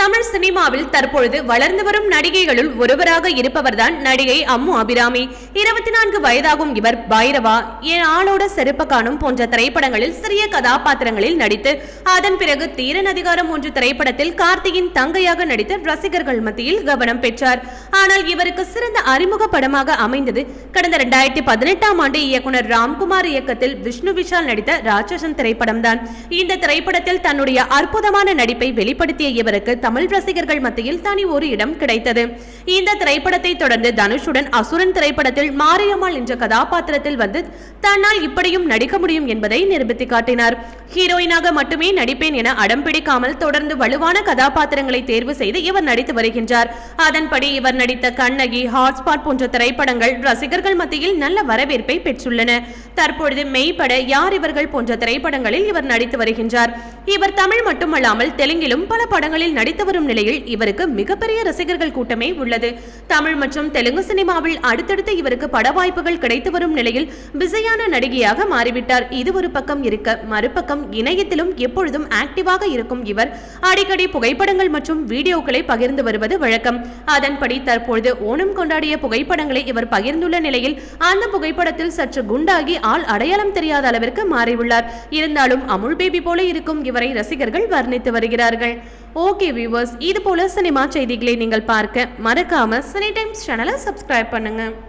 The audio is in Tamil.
தமிழ் சினிமாவில் தற்பொழுது வளர்ந்து வரும் நடிகைகளுள் ஒருவராக இருப்பவர்தான் நடிகை அம்மு அபிராமி. இருபத்தி நான்கு வயதாகும் இவர் பைரவா. என் ஆளோட செருப்ப காணும் போன்ற திரைப்படங்களில் சிறிய கதாபாத்திரங்களில் நடித்து அதன் பிறகு தீரன் அதிகாரம் ஒன்று திரைப்படத்தில் கார்த்தியின் தங்கையாக நடித்து ரசிகர்கள் மத்தியில் கவனம் பெற்றார். ஆனால் இவருக்கு சிறந்த அறிமுக படமாக அமைந்தது. கடந்த இரண்டாயிரத்தி பதினெட்டாம் ஆண்டு இயக்குனர் ராம்குமார் இயக்கத்தில் விஷ்ணு விஷால் நடித்த ராட்சசன் திரைப்படம் தான் இந்த திரைப்படத்தில் தன்னுடைய அற்புதமான நடிப்பை வெளிப்படுத்திய இவருக்கு தமிழ் ரசிகர்கள் மத்தியில் தனி ஒரு இடம் கிடைத்தது. இந்த திரைப்படத்தை தொடர்ந்து தனுஷுடன் அசுரன் திரைப்படத்தில் மாரியம்மாள் என்ற கதாபாத்திரத்தில் வந்து தன்னால் இப்படியும் நடிக்க முடியும் என்பதை நிரூபித்து காட்டினார். ஹீரோயினாக மட்டுமே நடிப்பேன் என அடம் பிடிக்காமல் தொடர்ந்து வலுவான கதாபாத்திரங்களை தேர்வு செய்து இவர் நடித்து வருகின்றார். அதன்படி இவர் நடி நடித்த கண்ணகி ஹாட்ஸ்பாட் போன்ற திரைப்படங்கள் ரசிகர்கள் மத்தியில் நல்ல வரவேற்பை பெற்றுள்ளன. தற்பொழுது மெய்ப்பட யார் இவர்கள் போன்ற திரைப்படங்களில் இவர் நடித்து வருகின்றார். இவர் தமிழ் மட்டுமல்லாமல் தெலுங்கிலும் பல படங்களில் நடித்து வரும் நிலையில் இவருக்கு மிகப்பெரிய ரசிகர்கள் கூட்டமே உள்ளது. தமிழ் மற்றும் தெலுங்கு சினிமாவில் அடுத்தடுத்து இவருக்கு பட வாய்ப்புகள் கிடைத்து வரும் நிலையில் பிஸியான நடிகையாக மாறிவிட்டார். இது ஒரு பக்கம் இருக்க மறுபக்கம் இணையத்திலும் எப்பொழுதும் ஆக்டிவாக இருக்கும் இவர். அடிக்கடி புகைப்படங்கள் மற்றும் வீடியோக்களை பகிர்ந்து வருவது வழக்கம். அதன்படி தற்பொழுது ஓணம் கொண்டாடிய புகைப்படங்களை இவர் பகிர்ந்துள்ள நிலையில் அந்த புகைப்படத்தில் சற்று குண்டாகி ஆள் அடையாளம் தெரியாத அளவிற்கு மாறியுள்ளார். இருந்தாலும் அமுல் பேபி போல இருக்கும் இவரை ரசிகர்கள் வர்ணித்து வருகிறார்கள். ஓகே வியூவர்ஸ் இது போல சினிமா செய்திகளை நீங்கள் பார்க்க மறக்காம சினி டைம்ஸ் சேனலை சப்ஸ்கிரைப் பண்ணுங்க.